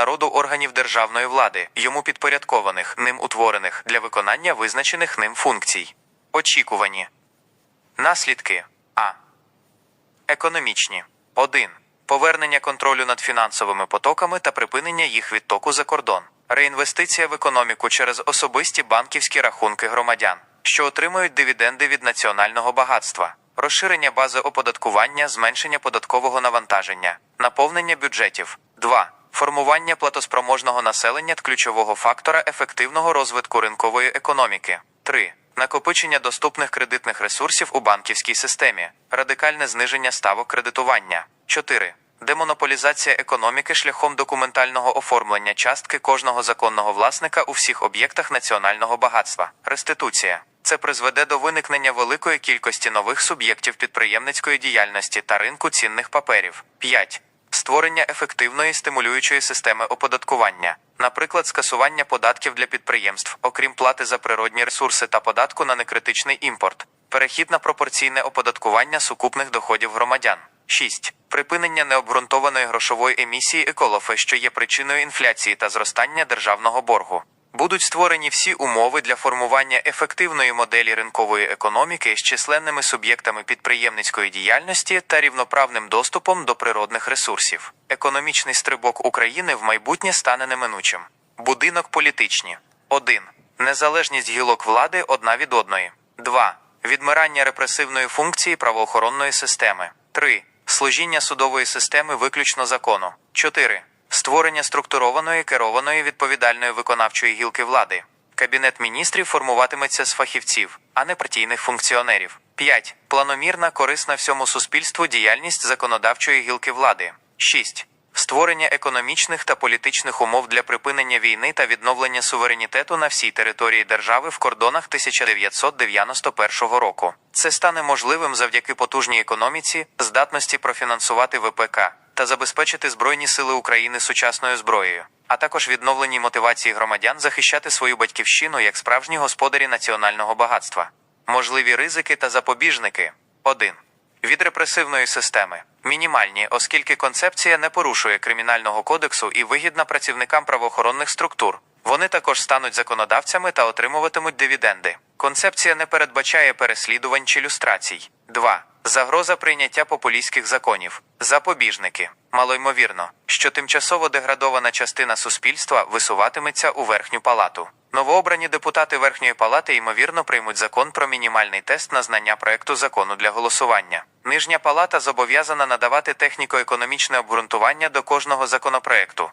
народу органів державної влади, йому підпорядкованих, ним утворених для виконання визначених ним функцій. Очікувані. Наслідки А. Економічні. 1. Повернення контролю над фінансовими потоками та припинення їх відтоку за кордон. Реінвестиція в економіку через особисті банківські рахунки громадян, що отримують дивіденди від національного багатства. Розширення бази оподаткування, зменшення податкового навантаження, наповнення бюджетів. 2. Формування платоспроможного населення ключового фактора ефективного розвитку ринкової економіки. 3. Накопичення доступних кредитних ресурсів у банківській системі, радикальне зниження ставок кредитування. 4. Демонополізація економіки шляхом документального оформлення частки кожного законного власника у всіх об'єктах національного багатства. Реституція. Це призведе до виникнення великої кількості нових суб'єктів підприємницької діяльності та ринку цінних паперів. 5. Створення ефективної стимулюючої системи оподаткування, наприклад, скасування податків для підприємств, окрім плати за природні ресурси та податку на некритичний імпорт, перехід на пропорційне оподаткування сукупних доходів громадян. 6. Припинення необґрунтованої грошової емісії еколофи, що є причиною інфляції та зростання державного боргу. Будуть створені всі умови для формування ефективної моделі ринкової економіки з численними суб'єктами підприємницької діяльності та рівноправним доступом до природних ресурсів. Економічний стрибок України в майбутнє стане неминучим. Будинок політичні. 1. Незалежність гілок влади одна від одної. 2. Відмирання репресивної функції правоохоронної системи. 3. Служіння судової системи виключно закону. 4. Створення структурованої керованої відповідальної виконавчої гілки влади. Кабінет міністрів формуватиметься з фахівців, а не партійних функціонерів. 5. Планомірна, корисна всьому суспільству діяльність законодавчої гілки влади. 6. Створення економічних та політичних умов для припинення війни та відновлення суверенітету на всій території держави в кордонах 1991 року. Це стане можливим завдяки потужній економіці, здатності профінансувати ВПК та забезпечити Збройні сили України сучасною зброєю, а також відновленій мотивації громадян захищати свою батьківщину як справжні господарі національного багатства. Можливі ризики та запобіжники 1. Від репресивної системи мінімальні, оскільки концепція не порушує кримінального кодексу і вигідна працівникам правоохоронних структур. Вони також стануть законодавцями та отримуватимуть дивіденди. Концепція не передбачає переслідувань чи люстрацій. 2. Загроза прийняття популістських законів. Запобіжники. Малоймовірно, що тимчасово деградована частина суспільства висуватиметься у верхню палату. Новообрані депутати верхньої палати ймовірно приймуть закон про мінімальний тест на знання проекту закону для голосування. Нижня палата зобов'язана надавати техніко-економічне обґрунтування до кожного законопроекту,